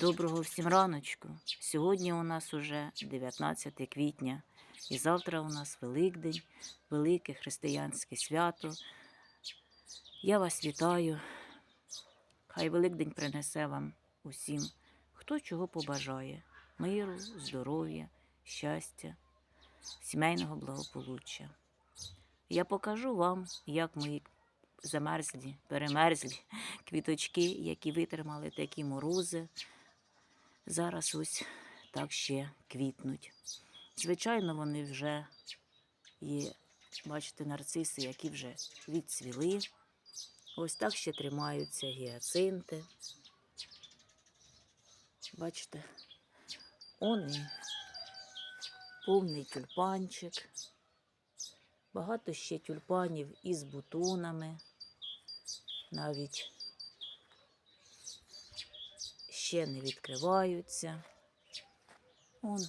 Доброго всім раночку. Сьогодні у нас уже 19 квітня, і завтра у нас Великдень, велике християнське свято. Я вас вітаю. Хай Великдень принесе вам усім, хто чого побажає: миру, здоров'я, щастя, сімейного благополуччя. Я покажу вам, як мої замерзлі, перемерзлі квіточки, які витримали такі морози, зараз ось так ще квітнуть. Звичайно, вони вже є, бачите, нарциси, які вже відцвіли. Ось так ще тримаються гіацинти. Бачите, он і повний тюльпанчик. Багато ще тюльпанів із бутонами. Навіть ще не відкриваються. Он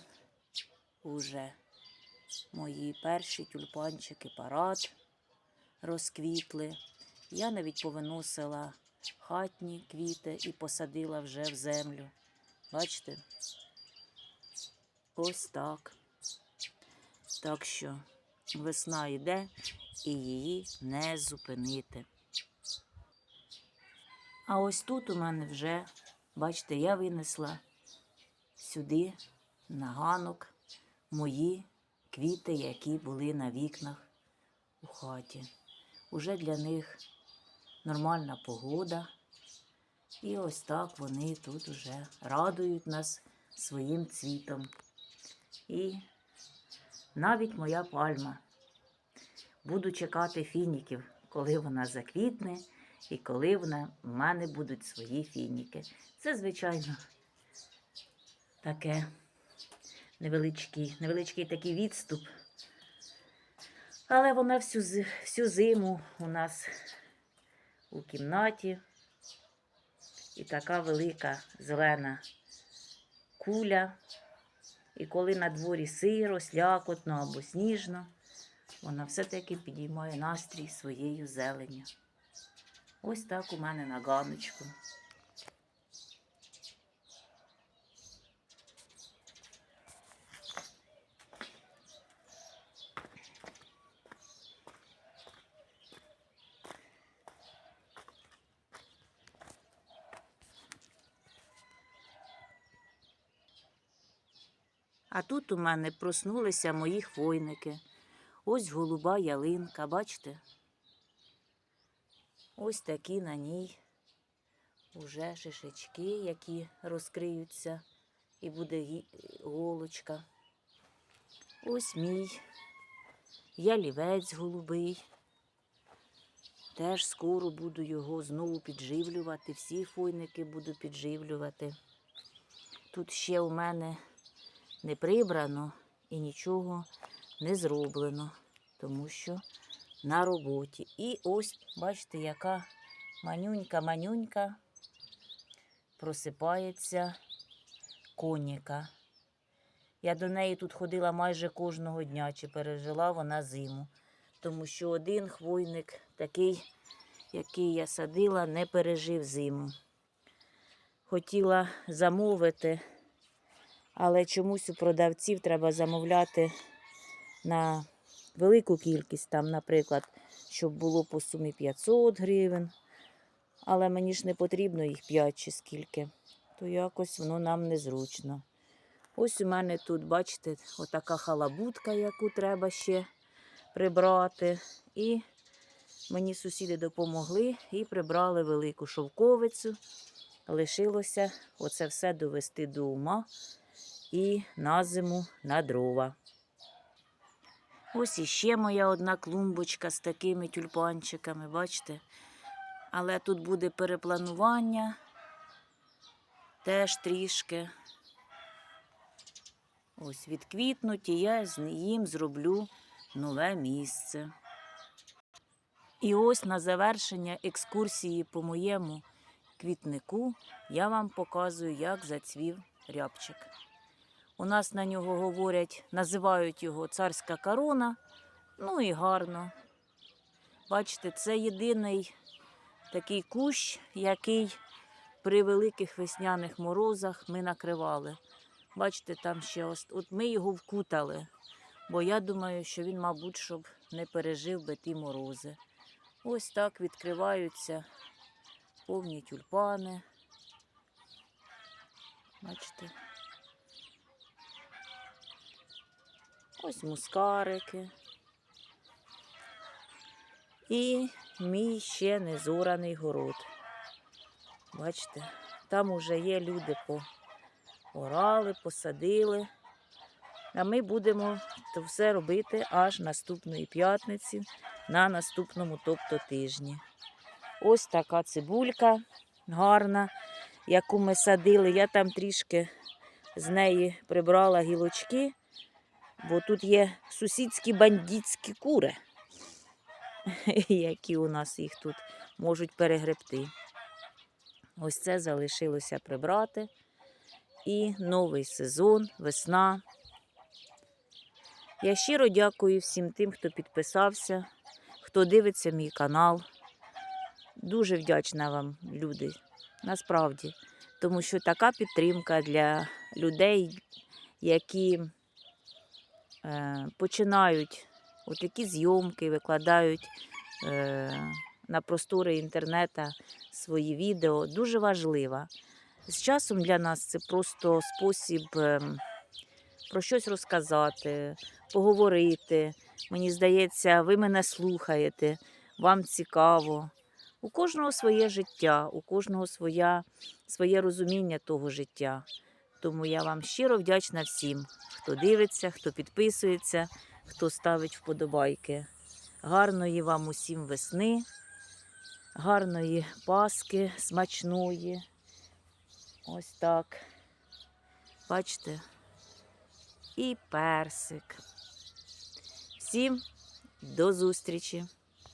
уже мої перші тюльпанчики парад розквітли. Я навіть повиносила хатні квіти і посадила вже в землю. Бачите? Ось так. Так що весна йде і її не зупинити. А ось тут у мене вже, бачите, я винесла сюди на ганок мої квіти, які були на вікнах у хаті. Уже для них нормальна погода. І ось так вони тут уже радують нас своїм цвітом. І навіть моя пальма. Буду чекати фініків, коли вона заквітне і коли в мене будуть свої фініки. Це, звичайно, таке невеличкий, невеличкий такий відступ. Але вона всю, всю зиму у нас у кімнаті. І така велика зелена куля. І коли на дворі сиро, слякотно або сніжно, вона все-таки підіймає настрій своєю зеленню. Ось так у мене на ганочку. А тут у мене проснулися мої хвойники. Ось голуба ялинка, бачите? Ось такі на ній уже шишечки, які розкриються, і буде голочка. Ось мій ялівець голубий. Теж скоро буду його знову підживлювати. Всі фойники буду підживлювати. Тут ще у мене не прибрано і нічого не зроблено, тому що на роботі. І ось, бачите, яка манюнька-манюнька просипається коніка. Я до неї тут ходила майже кожного дня, чи пережила вона зиму, тому що один хвойник такий, який я садила, не пережив зиму. Хотіла замовити, але чомусь у продавців треба замовляти на велику кількість, там, наприклад, щоб було по сумі 500 гривень. Але мені ж не потрібно їх 5 чи скільки, то якось воно нам незручно. Ось у мене тут, бачите, отака халабутка, яку треба ще прибрати. І мені сусіди допомогли і прибрали велику шовковицю. Лишилося оце все довести до ума і на зиму на дрова. Ось іще моя одна клумбочка з такими тюльпанчиками, бачите? Але тут буде перепланування теж трішки. Ось відквітнуть, і я їм зроблю нове місце. І ось на завершення екскурсії по моєму квітнику я вам показую, як зацвів рябчик. У нас на нього говорять, називають його царська корона. Ну і гарно. Бачите, це єдиний такий кущ, який при великих весняних морозах ми накривали. Бачите, там ще ось, от ми його вкутали, бо я думаю, що він, мабуть, щоб не пережив би ті морози. Ось так відкриваються повні тюльпани. Бачите? Ось мускарики. І мій ще незораний город. Бачите, там уже є люди по орали, посадили. А ми будемо то все робити аж наступної п'ятниці на наступному, тобто тижні. Ось така цибулька гарна, яку ми садили. Я там трішки з неї прибрала гілочки, бо тут є сусідські бандитські кури, які у нас їх тут можуть перегребти. Ось це залишилося прибрати. І новий сезон, весна. Я щиро дякую всім тим, хто підписався, хто дивиться мій канал. Дуже вдячна вам, люди, насправді. Тому що така підтримка для людей, які починають отакі зйомки, викладають е, на простори інтернету свої відео, дуже важлива. З часом для нас це просто спосіб ем, про щось розказати, поговорити. Мені здається, ви мене слухаєте, вам цікаво. У кожного своє життя, у кожного своя, своє розуміння того життя. Тому я вам щиро вдячна всім, хто дивиться, хто підписується, хто ставить вподобайки. Гарної вам усім весни, гарної паски, смачної. Ось так. Бачите? І персик. Всім до зустрічі!